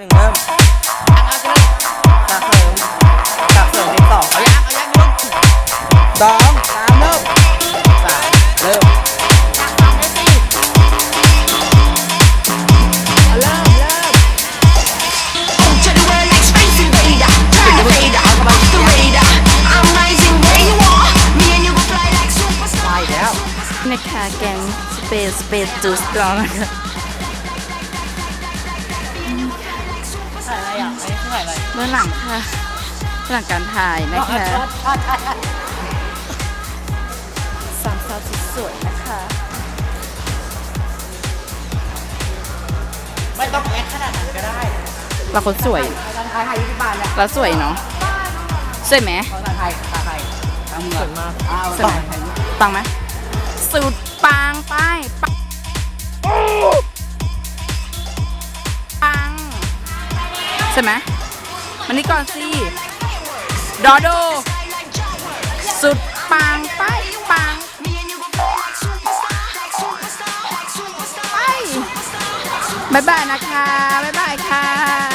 หนึ่งเริ่มตักเสริมตักเสริมติดต่อเอายักอายักลุ้นสองสามเริ่มสามเริ่มนะคะแกงสเปซสเปซจูสตรองนะคะ อะไรอะอันนี้ถ่ายอะไรเบื้องหลังค่ะเบื้องหลังการถ่ายนะคะสามสาวสุดสวยนะคะ ไม่ต้องแอคขนาดนั้นก็ได้เราคนสวยทางไทยถ่ายยี่สิบบาทเนี่ยเราสวยเนาะสวยไหมของทางไทยทางไทยทางเมืองมากอ้าวสวยไหมปังไหมสุดปังไปปังปั ใช่ไหมมันนี่ก่อนสิดอโด สุดปังไปปังไปบายบายนะคะบายบายค่ะ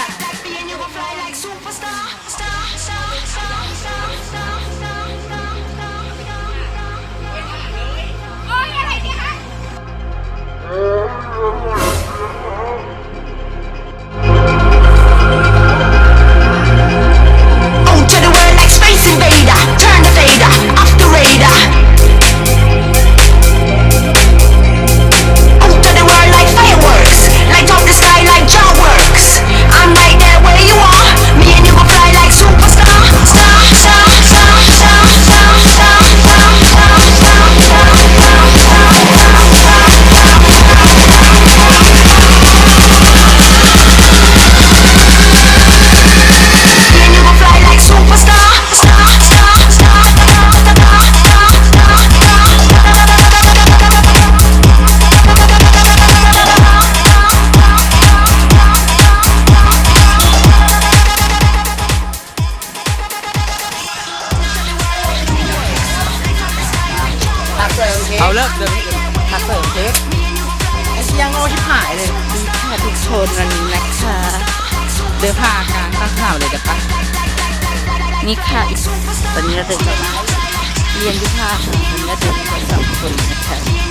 เสริมเค้กเอาเลิกเดินตักเสริมเค้กไอ้เชียงโง่ที่หายเลยดีค่ทุกคนวันนี้นะคะ เดินพาการตั้งข่าวเลยกันปะนี่ค่ะตอนนี้เราเดินกลับมาเรียนที่ภาค่ะวันนี้เราเดินกันสองคนนะคะ